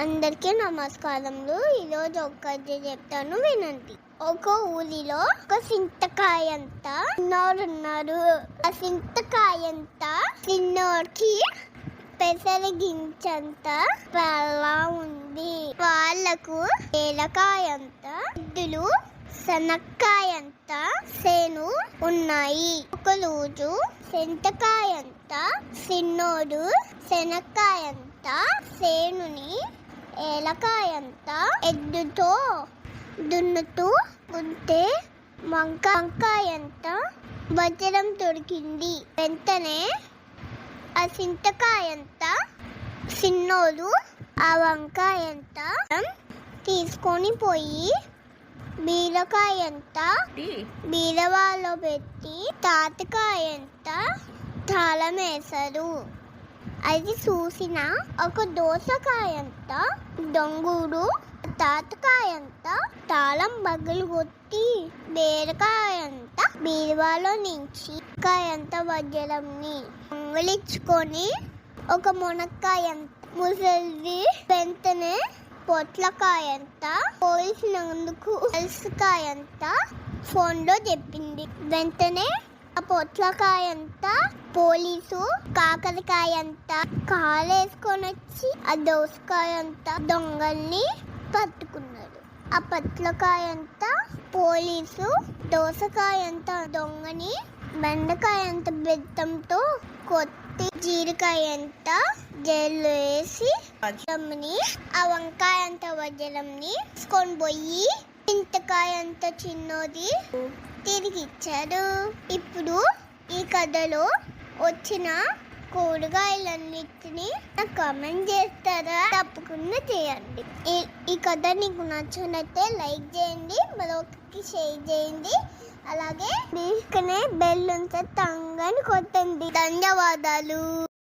అందరికీ నమస్కారములు. ఈరోజు ఒక చెప్తాను వినండి. ఒక ఊరిలో ఒక చింతకాయ అంత ఉన్నారు ఆ సింతకాయ అంత చిన్నోడికి పెసర గించంత పల్లా ఉంది. వాళ్ళకు ఏలకాయ అంత ఎద్దులు శనక్కాయంత సేను ఉన్నాయి. ఒక రోజు సెంతకాయంత సిన్నోడు శనక్కాయంత సేనుని ఏలకాయంత ఎద్దుతో దున్నుతూ ఉంటే వంక వంకాయంత వజ్రం దొరికింది వెంటనే ఆ చింతకాయంత సిన్నోడు ఆ వంకాయంత తీసుకొని పోయి బీరకాయ ఎంత బీరవాలో పెట్టి తాతకాయ ఎంత తాళం వేశారు అది చూసిన ఒక దోసకాయంత దొంగుడు తాతకాయంత తాళం బగ్గలు కొట్టి బీరకాయంత బీరువాలో నుంచి కాయంత వజ్రంని అంగులించుకొని ఒక మునక్కాయ ముసలిది వెంటనే పొట్లకాయ ఎంత పోల్చినందుకు అలసకాయ ఫోన్లో చెప్పింది. వెంటనే పొట్లకాయ అంతా పోలీసు కాకరకాయ అంతా కాలేసుకొని వచ్చి ఆ దోసకాయ అంతా దొంగల్ని పట్టుకున్నాడు. ఆ పొట్లకాయ అంతా పోలీసు దోసకాయ అంతా దొంగని బెండకాయ అంత బెత్తంతో కొత్తి జీరకాయ అంత జైల్లో వేసి వజ్రంని ఆ వంకాయ అంత వజ్రంని తీసుకొని పోయి చింతకాయ అంత చిన్నది తిరిగి ఇచ్చారు ఇప్పుడు ఈ కథలో వచ్చిన కూరగాయలన్నిటినీ నాకు కామెంట్ చేస్తారా? తప్పకుండా చేయండి. ఈ- ఈ కథ నీకు నచ్చినట్టే లైక్ చేయండి మరొకరికి షేర్ చేయండి. అలాగే తీసుకునే బెల్ ఉంటే తంగని కొట్టండి. ధన్యవాదాలు.